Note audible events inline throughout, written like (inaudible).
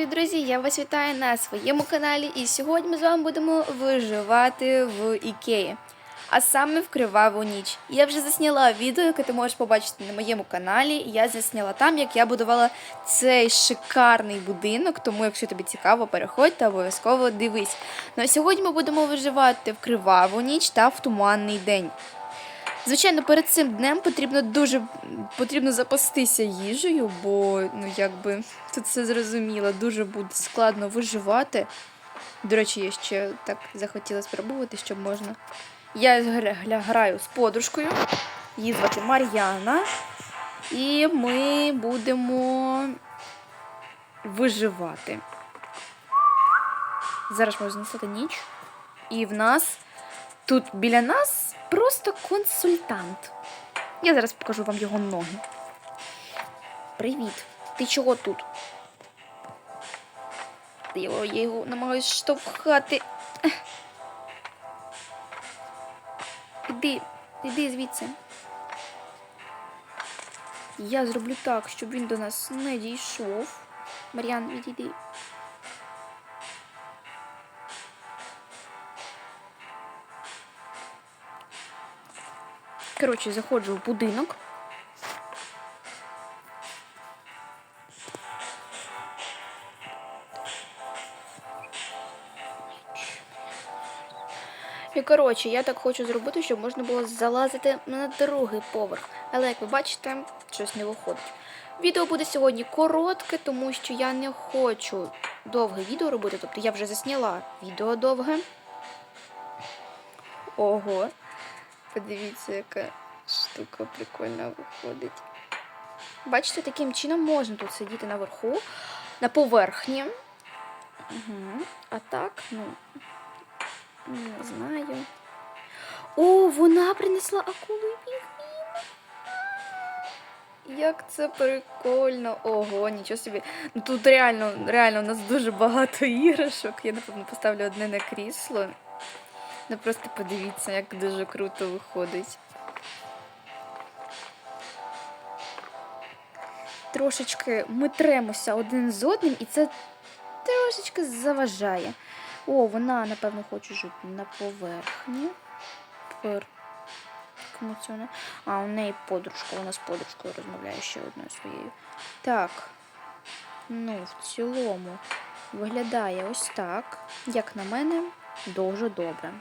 Привіт, друзі! Я вас вітаю на своєму каналі. І сьогодні ми з вами будемо виживати в Ікеї, а саме в Криваву ніч. Я вже засняла відео, яке ти можеш побачити на моєму каналі. Я засняла там, як я будувала цей шикарний будинок. Тому, якщо тобі цікаво, переходь та обов'язково дивись. Ну а сьогодні ми будемо виживати в Криваву ніч та в туманний день. Звичайно, перед цим днем потрібно дуже потрібно запастися їжею, бо ну якби тут все зрозуміло, дуже буде складно виживати. До речі, я ще так захотіла спробувати, щоб можна. Я граю з подружкою, її звати Мар'яна, і ми будемо виживати. Зараз можна настати ніч, і в нас тут біля нас просто консультант. Я зараз покажу вам його ноги. Привіт. Ти чого тут? Я його, я його намагаюсь штовхати. Іди, іди звідси. Я зроблю так, щоб він до нас не дійшов. Мар'ян, відійди. Коротше, заходжу в будинок. І коротше, я так хочу зробити, щоб можна було залазити на другий поверх. Але як ви бачите, щось не виходить. Відео буде сьогодні коротке, тому що я не хочу довге відео робити. Тобто я вже засняла відео довге. Ого. Подивіться, яка штука прикольна виходить. Бачите, таким чином можна тут сидіти наверху, на поверхні. Угу. А так, ну, не знаю. О, вона принесла акулу і пінгвіна. Як це прикольно. Ого, нічого собі. Ну тут реально, реально у нас дуже багато (laughs) іграшок. Я, напевно, поставлю одне на крісло. Ну просто подивіться, як дуже круто виходить. Трошечки ми тремося один з одним, і це трошечки заважає. О, вона, напевно, хоче жити на поверхні. А, у неї подружка, вона з подружкою розмовляє ще одною своєю. Так. Ну, в цілому виглядає ось так. Як на мене, дуже добре.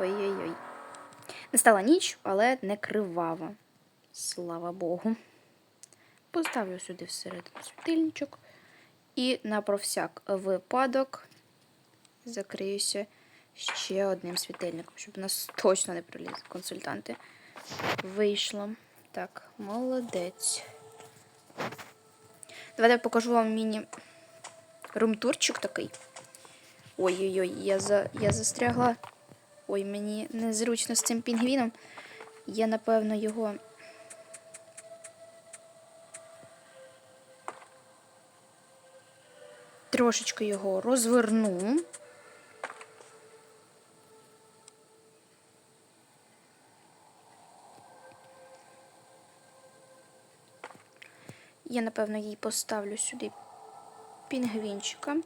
Ой-ой-ой. Настала ніч, але не кривава. Слава Богу. Поставлю сюди всередину світильничок. І на про всяк випадок закриюся ще одним світильником, щоб у нас точно не пролізли консультанти. Вийшло. Так, молодець. Давайте я покажу вам міні румтурчик такий. Ой-ой-ой, я за... я застрягла. Ой, мені незручно з цим пінгвіном. Я, напевно, його. Трошечки його розверну. Я, напевно, їй поставлю сюди пінгвінчика.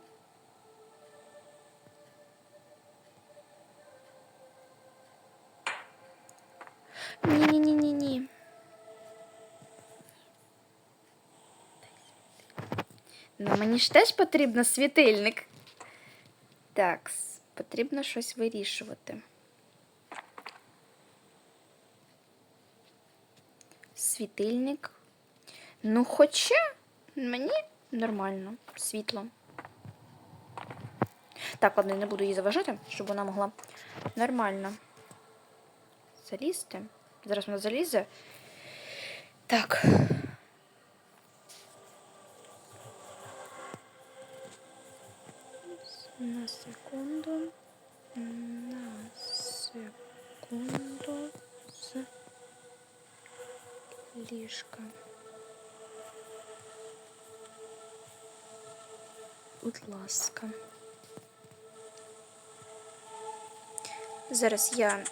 Мені ж теж потрібно світильник. Так, потрібно щось вирішувати. Світильник. Ну, хоча мені нормально, світло. Так, ладно, я не буду її заважати, щоб вона могла нормально залізти. Зараз вона залізе. Так. На секунду. На секунду. З ліжка. Будь ласка. Зараз я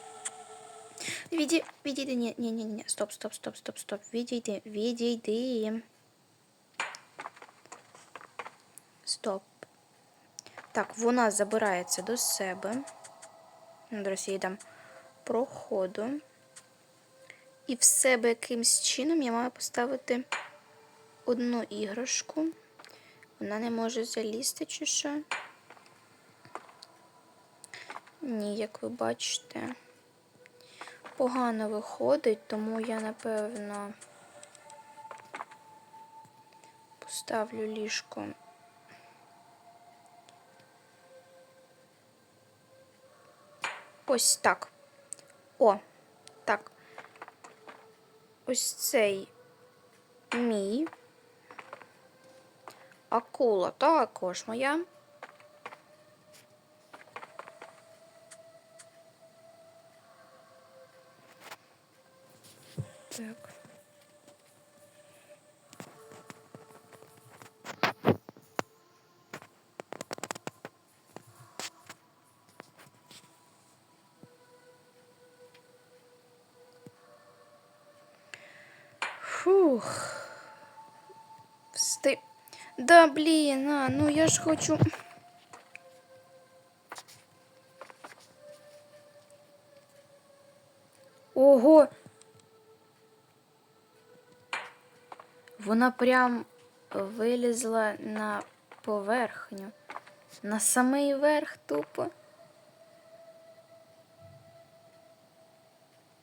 Відій... Відійди, ні, ні, ні, ні, стоп, стоп, стоп, стоп, стоп. Відійди, відійди. Стоп. Так, вона забирається до себе. Ну, я дам проходу. І в себе якимсь чином я маю поставити одну іграшку. Вона не може залізти чи що? Ні, як ви бачите, погано виходить, тому я, напевно, поставлю ліжко. Ось так. О, так. Ось цей мій. Акула також моя. Так. Да, блін, а, ну я ж хочу. Ого. Вона прям вилізла на поверхню. На самий верх тупо.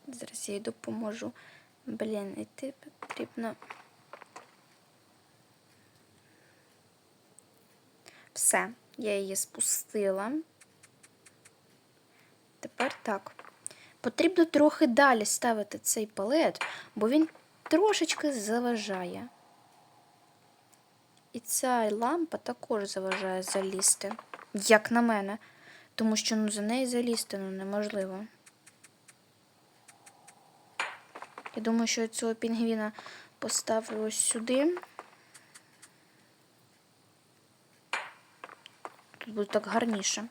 Зараз я їй допоможу. Блін, іти потрібно. Все, я її спустила. Тепер так. Потрібно трохи далі ставити цей палет, бо він трошечки заважає. І ця лампа також заважає залізти, як на мене. Тому що ну, за неї залізти ну, неможливо. Я думаю, що цього пінгвіна поставлю ось сюди. Тут буде так гарніше.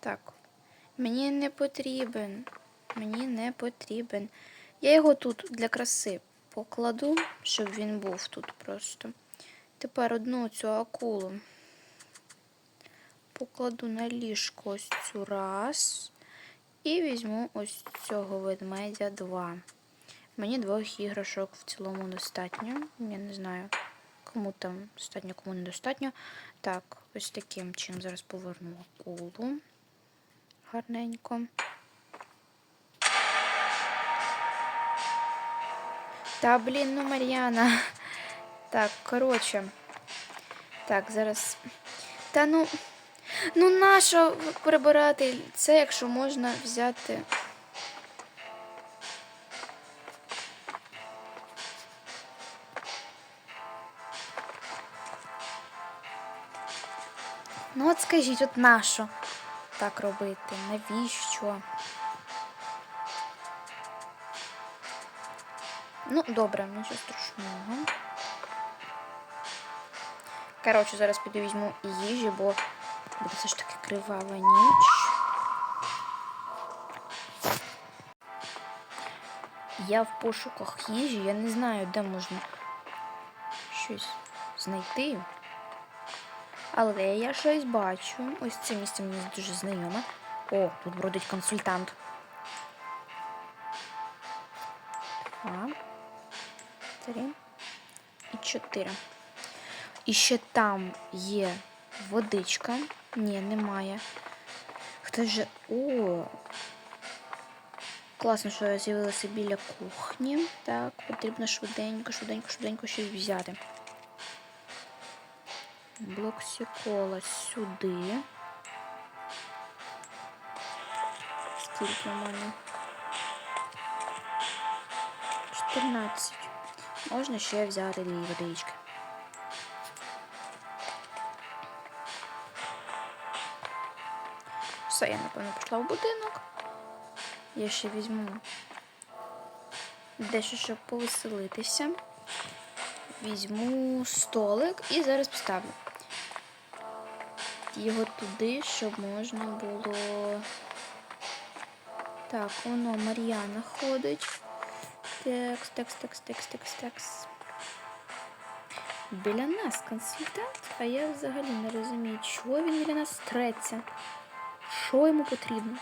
Так. Мені не потрібен. Мені не потрібен. Я його тут для краси покладу, щоб він був тут просто. Тепер одну цю акулу покладу на ліжко ось цю раз. І візьму ось цього ведмедя два. Мені двох іграшок в цілому достатньо. Я не знаю, кому там достатньо, кому недостатньо. Так, ось таким чином зараз поверну акулу. Гарненько. Та, блін, ну Мар'яна. Так, коротше. Так, зараз. Та ну. Ну, нащо прибирати це, якщо можна взяти. Ну, от скажіть, от нащо так робити? Навіщо? Ну, добре, нічого страшного. Коротше, зараз піду візьму їжі, бо буде все ж таки кривава ніч. Я в пошуках їжі, я не знаю, де можна щось знайти. Але я щось бачу. Ось це місце мені дуже знайоме. О, тут бродить консультант. Два, три і чотири. І ще там є водичка. Ні, немає. Хтось же. О! Класно, що я з'явилася біля кухні. Так, потрібно швиденько, швиденько, швиденько щось взяти. Блок сікола сюди. Скільки в мене? 14. Можна ще взяти дві водички. Все, я, напевно, пішла в будинок. Я ще візьму дещо, щоб повеселитися. Візьму столик і зараз поставлю його туди, щоб можна було Так, воно Мар'яна ходить. Текс, текс, текс, текс, текс, текс. Біля нас консультант, а я взагалі не розумію, чого він біля нас треться. Що йому потрібно?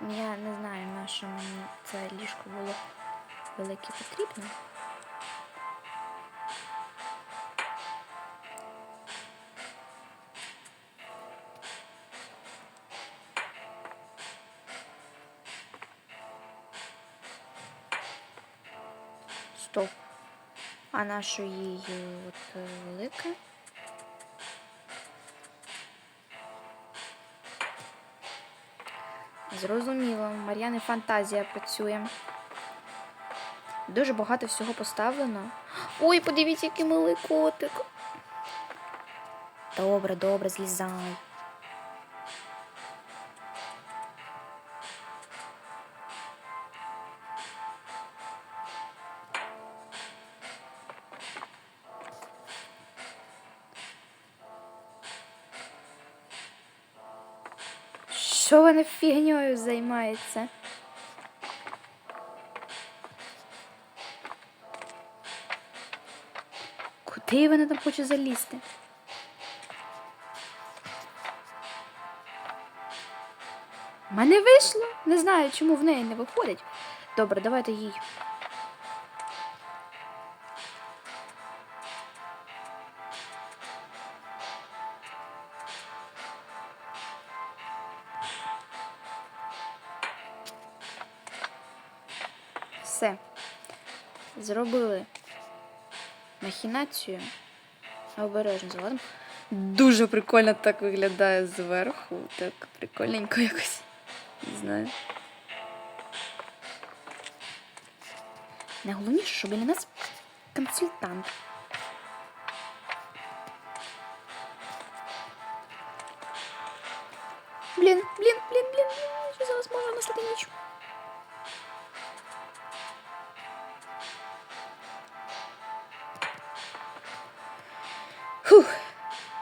Я не знаю, на що мені це ліжко було велике потрібно. Стоп. А на що їй от е, велике? Зрозуміло, Мар'яни фантазія працює. Дуже багато всього поставлено. Ой, подивіться, який милий котик. Добре, добре, злізай. Що вона фігньою займається? Куди вона там хоче залізти? У мене вийшло. Не знаю, чому в неї не виходить. Добре, давайте їй. Зробили махінацію. Обережно заводимо. Дуже прикольно так виглядає зверху. Так прикольненько якось. Не знаю. Найголовніше, що біля нас консультант. Блін, блін, блін, блін, блін, що зараз може настати ніч. Фух,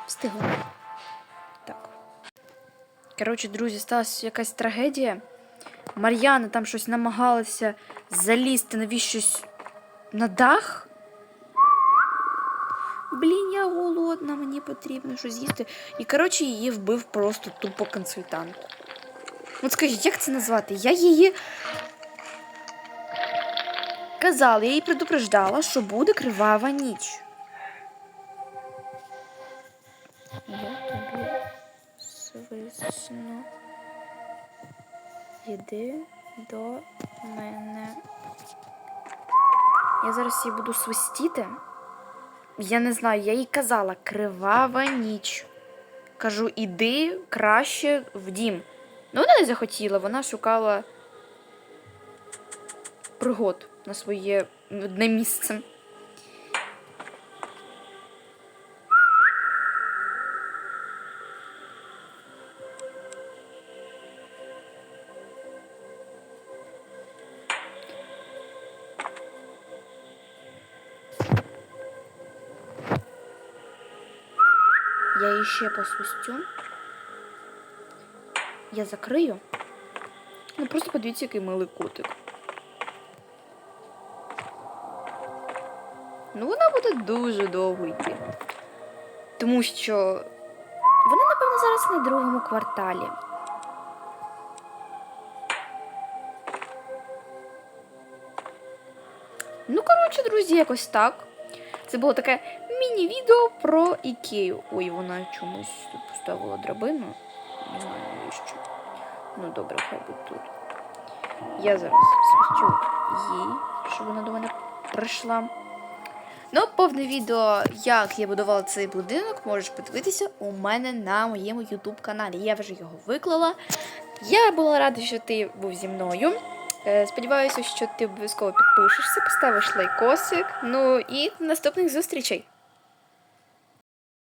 встигла. Так. Коротше, друзі, сталася якась трагедія. Мар'яна там щось намагалася залізти навіщось на дах. Блін, я голодна, мені потрібно щось їсти. І, коротше, її вбив просто тупо консультант. От скажіть, як це назвати? Я її казала, я їй предупреждала, що буде кривава ніч. Я тобі свисну. Іди до мене. Я зараз її буду свистіти. Я не знаю, я їй казала кривава ніч. Кажу, іди краще в дім. Ну, вона не захотіла, вона шукала пригод на своє одне місце. Ще посвистю. Я закрию. Ну просто подивіться, який милий котик. Ну, вона буде дуже довго йти. Тому що вона, напевно, зараз на другому кварталі. Ну, коротше, друзі, якось так. Це було таке міні-відео про Ікею. Ой, вона чомусь поставила драбину. Не знаю навіщо. Ну добре, хай буде тут. Я зараз свищу їй, щоб вона до мене прийшла. Ну, повне відео, як я будувала цей будинок, можеш подивитися у мене на моєму YouTube каналі. Я вже його виклала. Я була рада, що ти був зі мною. Е, Сподіваюся, що ти обов'язково підпишешся, поставиш лайкосик. Ну і наступних зустрічей!